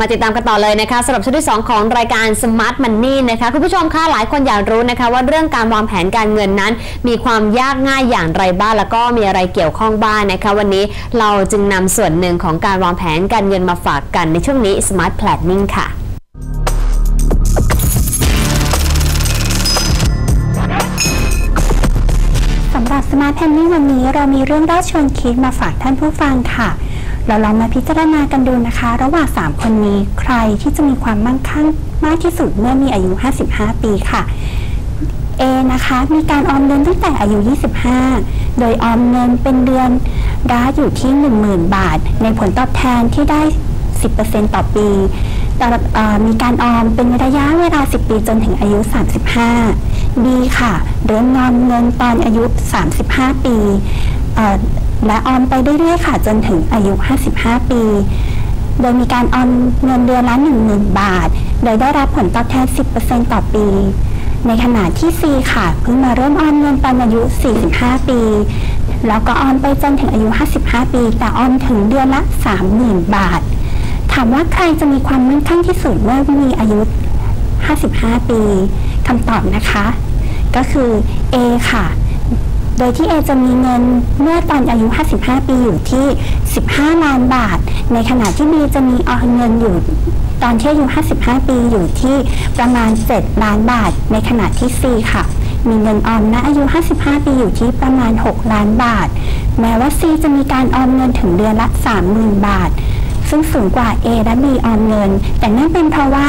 มาติดตามกันต่อเลยนะคะสำหรับช่วงที่ 2 ของรายการ Smart Money นะคะคุณผู้ชมคะหลายคนอยากรู้นะคะ ว่าเรื่องการวางแผนการเงินนั้น มีความยากง่ายอย่างไรบ้างแล้วก็มีอะไรเกี่ยวข้องบ้างนะคะ วันนี้เราจึงนำส่วนหนึ่งของการวางแผนการเงินมาฝากกันในช่วงนี้ Smart Planning ค่ะสำหรับ Smart Planning วันนี้เรามีเรื่องเล่าชวนคิดมาฝากท่านผู้ฟังค่ะ เราลองมาพิจารณากันดูนะคะ ระหว่าง 3 คนนี้ใครที่จะมีความมั่งคั่งมากที่สุดเมื่อมีอายุ 55 ปีค่ะ A นะคะมีการออมเงินตั้งแต่อายุ 25 โดยออมเงินเป็นเดือนร้าอยู่ที่ 10,000 บาท ในผลตอบแทนที่ได้ 10%ต่อปีแต่อ่อมีการออมเป็นระยะเวลา 10 ปีจนถึงอายุ 35 B ค่ะเริ่มออมเงินตอนอายุ 35 ปี และออมไปเรื่อยๆค่ะ จนถึงอายุ 55 ปี โดยมีการออมเงินเดือนละ10,000 บาท โดยได้รับผลตอบแทน 10%ต่อปี ในขณะที่ C ค่ะเพิ่งมาเริ่มออมเงินตอนอายุ 45 ปี แล้วก็ออมไปจนถึงอายุ 55 ปี แต่ออมถึงเดือนละ 30,000 บาท ถามว่าใครจะมีความมั่นคงที่สุดเมื่อมีอายุ 55 ปีคำตอบนะคะ ก็คือ A ค่ะ โดยที่ A จะมีเงินเมื่อตอนอายุ 55 ปีอยู่ที่ 15 ล้านบาท ในขณะที่ B จะมีออมเงินอยู่ตอนที่อายุ 55 ปีอยู่ที่ประมาณ 7 ล้านบาท ในขณะที่ C ค่ะ มีเงินออมณอายุ 55 ปีอยู่ที่ประมาณ 6 ล้านบาท แม้ว่า C จะมีการออมเงินถึงเดือนละ 30,000 บาทซึ่งสูงกว่า A และ B ออมเงิน แต่นั่นเป็นเพราะว่า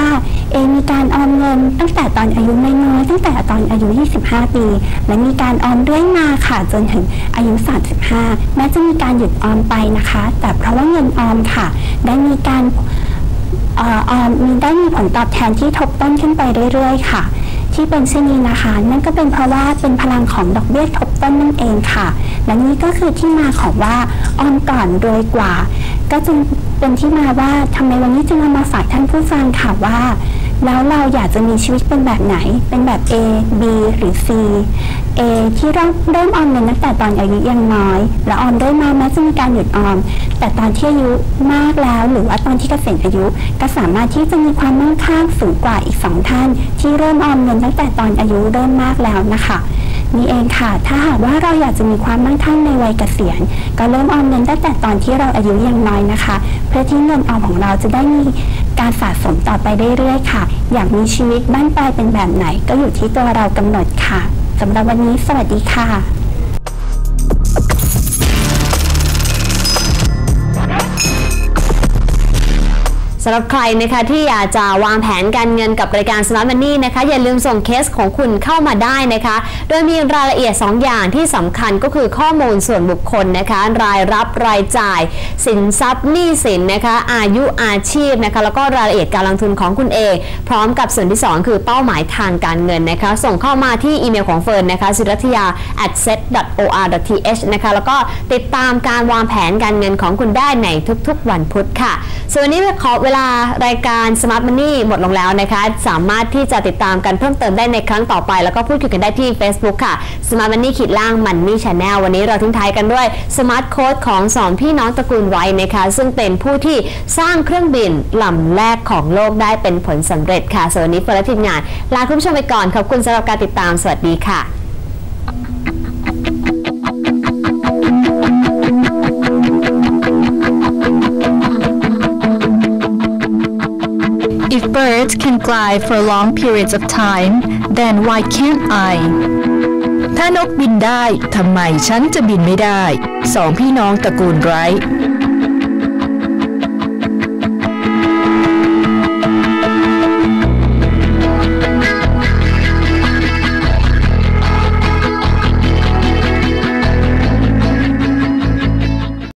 A มีการออมเงินตั้งแต่ตอนอายุน้อยๆตั้งแต่ตอนอายุ 25 ปี และมีการออมเรื่อยมาค่ะจนถึงอายุ 35 แม้จะมีการหยุดออมไปนะคะ แต่เพราะว่าเงินออมค่ะ ได้มีการออออมมีได้มีผลตอบแทนที่ทบต้นขึ้นไปเรื่อยๆ ค่ะ ที่เป็นเช่นนี้นะคะ นั่นก็เป็นเพราะว่าเป็นพลังของดอกเบี้ยทบต้นนั่นเองค่ะ และนี่ก็คือที่มาของว่าออมก่อนรวยกว่า ก็จึงเป็นที่มาว่าทำไมวันนี้จึงเอามาฝากท่านผู้ฟังค่ะว่า แล้วเราอยากจะมีชีวิตเป็นแบบไหน เป็นแบบ A B หรือ C A ที่เริ่มเริ่มออมเงินตั้งแต่ตอนอายุยังน้อย และออมได้มาแม้จะมีการหยุดออม แต่ตอนที่อายุมากแล้วหรือว่าตอนที่เกษียณอายุ ก็สามารถที่จะมีความมั่งคั่งสูงกว่าอีกสองท่าน ที่เริ่มออมเงินตั้งแต่ตอนอายุเริ่มมากแล้วนะคะนี่เองค่ะ ถ้าหากว่าเราอยากจะมีความมั่งคั่งในวัยเกษียณ ก็เริ่มออมเงินตั้งแต่ตอนที่เราอายุยังน้อยนะคะ เพื่อที่เงินออมของเราจะได้มี การสะสมต่อไปเรื่อยๆค่ะ อยากมีชีวิตบ้านปลายเป็นแบบไหนก็อยู่ที่ตัวเรากำหนดค่ะสำหรับวันนี้สวัสดีค่ะำหรับใครนะคะที่อยากจะวางแผนการเงินกับรายการ Smart Money นะคะอย่าลืมส่งเคสของคุณเข้ามาได้นะคะ โดยมีรายละเอียด 2 อย่างที่สำคัญก็คือข้อมูลส่วนบุคคลนะคะ รายรับรายจ่าย สินทรัพย์หนี้สินนะคะ อายุอาชีพนะคะแล้วก็รายละเอียดการลงทุนของคุณเองพร้อมกับส่วนที่ 2 คือเป้าหมายทางการเงินนะคะ ส่งเข้ามาที่อีเมลของเฟิร์นนะคะศิรัทยา at set.or.th นะคะแล้วก็ติดตามการวางแผนการเงินของคุณได้ในทุกๆ วันพุธค่ะส่วนวันนี้ขอเวลารายการ Smart Money หมดลงแล้วนะคะ สามารถที่จะติดตามกันเพิ่มเติมได้ในครั้งต่อไป แล้วก็พูดคุยกันได้ที่ Facebook ค่ะ Smart Money ขีดล่าง Money Channel วันนี้เราทิ้งท้ายกันด้วย Smart Code ของสองพี่น้องตระกูลไว้นะคะ ซึ่งเป็นผู้ที่สร้างเครื่องบินลำแรกของโลกได้เป็นผลสำเร็จค่ะส่วนวันนี้เฟิร์นและทีมงานลาคุณผู้ชมไปก่อนขอบคุณสำหรับการติดตามสวัสดีค่ะ If birds can glide for long periods of time, then why can't I? ถ้านกบินได้ ทำไมฉันจะบินไม่ได้ สองพี่น้องตระกูลไรท์